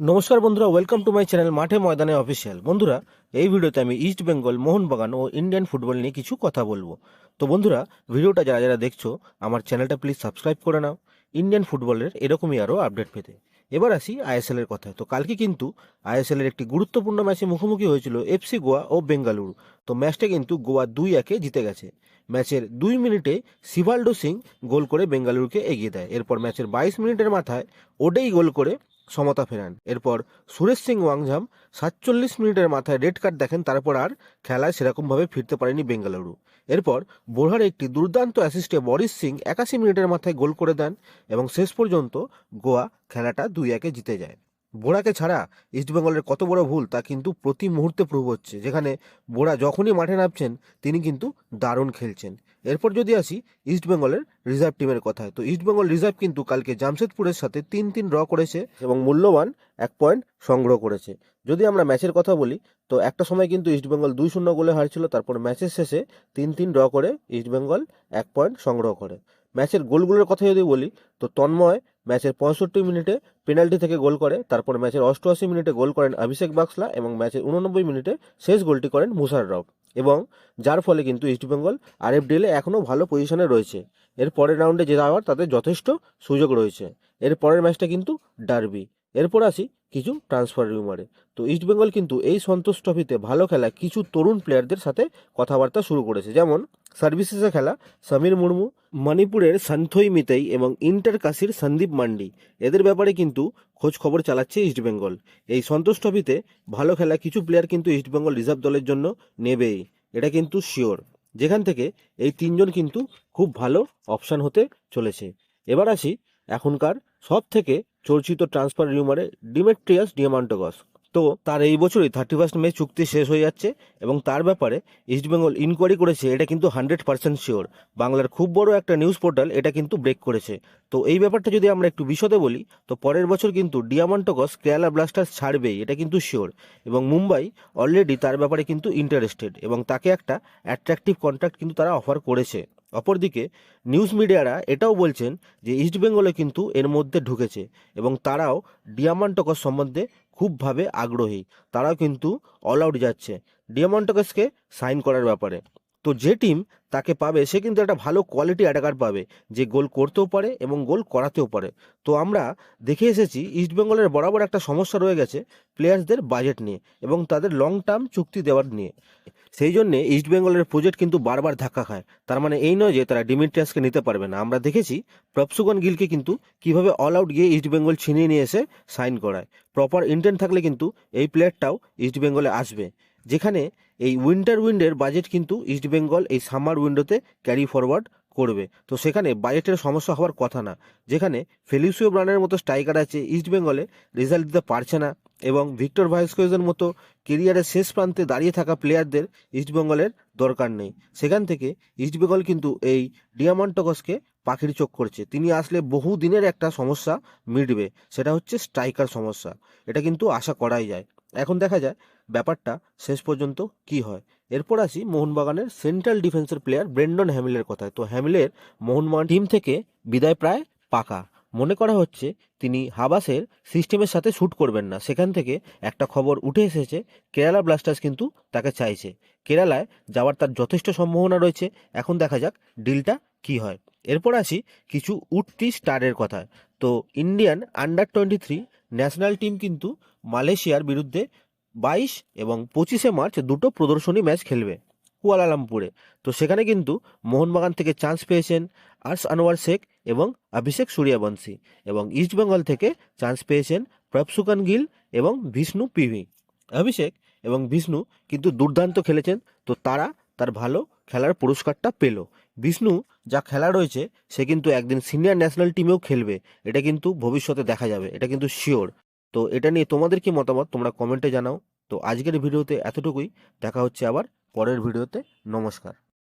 নমস্কার বন্ধুরা welcome to my channel মাঠে ময়দানে অফিসিয়াল বন্ধুরা, এই ভিডিওতে আমি ইস্ট বেঙ্গল মোহনবাগান ও ইন্ডিয়ান ফুটবল নিয়ে কিছু কথা বলব। তো বন্ধুরা, ভিডিওটা যারা যারা দেখছ, আমার চ্যানেলটা প্লিজ সাবস্ক্রাইব করে নাও। ইন্ডিয়ান ফুটবলের এরকমই আরও আপডেট পেতে। এবার আসি আইএসএল এর কথায়। তো কালকে কিন্তু আইএসএল এর একটি গুরুত্বপূর্ণ ম্যাচে মুখোমুখি হয়েছিল এফসি গোয়া ও বেঙ্গালুরু। তো ম্যাচটা কিন্তু গোয়া দুই একে জিতে গেছে। ম্যাচের দুই মিনিটে সিভাল্ডো সিং গোল করে বেঙ্গালুরুকে এগিয়ে দেয়। এরপর ম্যাচের বাইশ মিনিটের মাথায় ওডেই গোল করে সমতা ফেরান। এরপর সুরেশ সিং ওয়াংঝাম সাতচল্লিশ মিনিটের মাথায় রেড কার্ড দেখেন, তারপর আর খেলায় সেরকমভাবে ফিরতে পারেনি বেঙ্গালুরু। এরপর বোরহার একটি দুর্দান্ত অ্যাসিস্টে বরিস সিং একাশি মিনিটের মাথায় গোল করে দেন এবং শেষ পর্যন্ত গোয়া খেলাটা দুই একে জিতে যায়। বোরাকে ছাড়া ইস্টবেঙ্গলের কত বড় ভুল তা কিন্তু প্রতি মুহূর্তে প্রুভ হচ্ছে। যেখানে বোরা যখনই মাঠে নামছেন, তিনি কিন্তু দারুণ খেলছেন। এরপর যদি আসি ইস্টবেঙ্গলের রিজার্ভ টিমের কথায়, তো ইস্টবেঙ্গল রিজার্ভ কিন্তু কালকে জামশেদপুরের সাথে তিন তিন ড্র করেছে এবং মূল্যবান এক পয়েন্ট সংগ্রহ করেছে। যদি আমরা ম্যাচের কথা বলি, তো একটা সময় কিন্তু ইস্টবেঙ্গল দুই শূন্য গোলে হারছিল, তারপর ম্যাচের শেষে তিন তিন ড্র করে ইস্টবেঙ্গল এক পয়েন্ট সংগ্রহ করে। ম্যাচের গোলগুলোর কথা যদি বলি, তো তন্ময় ম্যাচের পঁয়ষট্টি মিনিটে পেনাল্টি থেকে গোল করে, তারপর ম্যাচের অষ্টআশি মিনিটে গোল করেন অভিষেক বাক্সলা এবং ম্যাচের উননব্বই মিনিটে শেষ গোলটি করেন মুশাররফ এবং যার ফলে কিন্তু ইস্টবেঙ্গল আরএফডিএলে এখনও ভালো পজিশনে রয়েছে। এর পরের রাউন্ডে যাওয়ার তাদের যথেষ্ট সুযোগ রয়েছে। এর পরের ম্যাচটা কিন্তু ডার্বি। এরপর আসি কিছু ট্রান্সফার রিউমারে তো ইস্টবেঙ্গল কিন্তু এই সন্তোষ ট্রফিতে ভালো খেলা কিছু তরুণ প্লেয়ারদের সাথে কথাবার্তা শুরু করেছে। যেমন সার্ভিসেসে খেলা, সমীর মুর্মু, মণিপুরের সন্থই মিতাই এবং ইন্টার কাশির সন্দীপ মান্ডি। এদের ব্যাপারে কিন্তু খোঁজ খবর চালাচ্ছে ইস্টবেঙ্গল এই সন্তোষ ট্রফিতে ভালো খেলা কিছু প্লেয়ার কিন্তু ইস্টবেঙ্গল রিজার্ভ দলের জন্য নেবেই, এটা কিন্তু শিওর যেখান থেকে এই তিনজন কিন্তু খুব ভালো অপশান হতে চলেছে। এবার আসি এখনকার সব থেকে চর্চিত ট্রান্সফার রিউমারে ডিমেট্রিয়াস ডিয়ামান্টোগস তো তার এই বছরই থার্টি ফার্স্ট মে চুক্তি শেষ হয়ে যাচ্ছে এবং তার ব্যাপারে ইস্টবেঙ্গল ইনকোয়ারি করেছে, এটা কিন্তু হান্ড্রেড পার্সেন্ট শিওর বাংলার খুব বড় একটা নিউজ পোর্টাল এটা কিন্তু ব্রেক করেছে। তো এই ব্যাপারটা যদি আমরা একটু বিশদে বলি, তো পরের বছর কিন্তু ডিয়ামান্টোগস কেরালা ব্লাস্টার্স ছাড়বেই, এটা কিন্তু শিওর এবং মুম্বাই অলরেডি তার ব্যাপারে কিন্তু ইন্টারেস্টেড এবং তাকে একটা অ্যাট্রাকটিভ কন্ট্রাক্ট কিন্তু তারা অফার করেছে। অপরদিকে নিউজ মিডিয়ারা এটাও বলছেন যে ইস্টবেঙ্গলে কিন্তু এর মধ্যে ঢুকেছে এবং তারাও ডিয়ামান্টকস সম্বন্ধে খুবভাবে আগ্রহী। তারাও কিন্তু অল আউট যাচ্ছে। ডিয়ামান্টকসকে সাইন করার ব্যাপারে। তো যে টিম তাকে পাবে, সে কিন্তু একটা ভালো কোয়ালিটি অ্যাটাকার পাবে, যে গোল করতেও পারে এবং গোল করাতেও পারে। তো আমরা দেখে এসেছি ইস্টবেঙ্গলের বরাবর একটা সমস্যা রয়ে গেছে প্লেয়ার্সদের বাজেট নিয়ে এবং তাদের লং টার্ম চুক্তি দেওয়ার নিয়ে। সেই জন্যে ইস্টবেঙ্গলের প্রজেক্ট কিন্তু বারবার ধাক্কা খায়। তার মানে এই নয় যে তারা ডিমিট্রিয়াসকে নিতে পারবে না। আমরা দেখেছি প্রপসুগন গিলকে কিন্তু কীভাবে অল আউট গিয়ে ইস্টবেঙ্গল ছিনিয়ে নিয়ে এসে সাইন করায়। প্রপার ইন্টেন্ট থাকলে কিন্তু এই প্লেয়ারটাও ইস্টবেঙ্গলে আসবে। যেখানে এই উইন্টার উইন্ডের বাজেট কিন্তু ইস্টবেঙ্গল এই সামার উইন্ডোতে ক্যারি ফরওয়ার্ড করবে। তো সেখানে বাজেটের সমস্যা হওয়ার কথা না। যেখানে ফেলিসিও ব্রানের মতো স্ট্রাইকার আছে ইস্টবেঙ্গলে রেজাল্ট দিতে পারছে না এবং ভিক্টর ভাইসকোয়েজের মতো কেরিয়ারের শেষ প্রান্তে দাঁড়িয়ে থাকা প্লেয়ারদের ইস্টবেঙ্গলের দরকার নেই। সেখান থেকে ইস্টবেঙ্গল কিন্তু এই ডিয়ামান্টকসকে পাখির চোখ করছে। তিনি আসলে বহু দিনের একটা সমস্যা মিটবে। সেটা হচ্ছে স্ট্রাইকার সমস্যা। এটা কিন্তু আশা করাই যায়। এখন দেখা যায় ব্যাপারটা শেষ পর্যন্ত কি হয়। এরপর আসি মোহনবাগানের সেন্ট্রাল ডিফেন্সের প্লেয়ার ব্রেন্ডন হ্যামিলের কথায়। তো হ্যামিলের মোহনবাগান টিম থেকে বিদায় প্রায় পাকা। মনে করা হচ্ছে তিনি হাবাসের সিস্টেমের সাথে শ্যুট করবেন না। সেখান থেকে একটা খবর উঠে এসেছে, কেরালা ব্লাস্টার্স কিন্তু তাকে চাইছে। কেরালায় যাওয়ার তার যথেষ্ট সম্ভাবনা রয়েছে। এখন দেখা যাক ডিলটা কি হয়। এরপর আসি কিছু উঠতি স্টারের কথায়। তো Indian under twenty three national team কিন্তু মালয়েশিয়ার বিরুদ্ধে বাইশ এবং পঁচিশে মার্চ দুটো প্রদর্শনী ম্যাচ খেলবে কুয়ালালামপুরে। তো সেখানে কিন্তু মোহনবাগান থেকে চান্স পেয়েছেন আর্স আনোয়ার শেখ এবং অভিষেক সূর্যবংশী এবং ইস্টবেঙ্গল থেকে চান্স পেয়েছেন প্রভসুকান গিল এবং বিষ্ণু পিভি। অভিষেক এবং বিষ্ণু কিন্তু দুর্দান্ত খেলেছেন, তো তারা তার ভালো খেলার পুরস্কারটা পেল। বিষ্ণু যা খেলা রয়েছে, সে কিন্তু একদিন সিনিয়র ন্যাশনাল টিমেও খেলবে, এটা কিন্তু ভবিষ্যতে দেখা যাবে, এটা কিন্তু শিওর তো এটা নিয়ে তোমাদের কি মতামত? তোমরা কমেন্টে জানাও। তো আজকের ভিডিওতে এতটুকুই। দেখা হচ্ছে আবার পরের ভিডিওতে। নমস্কার।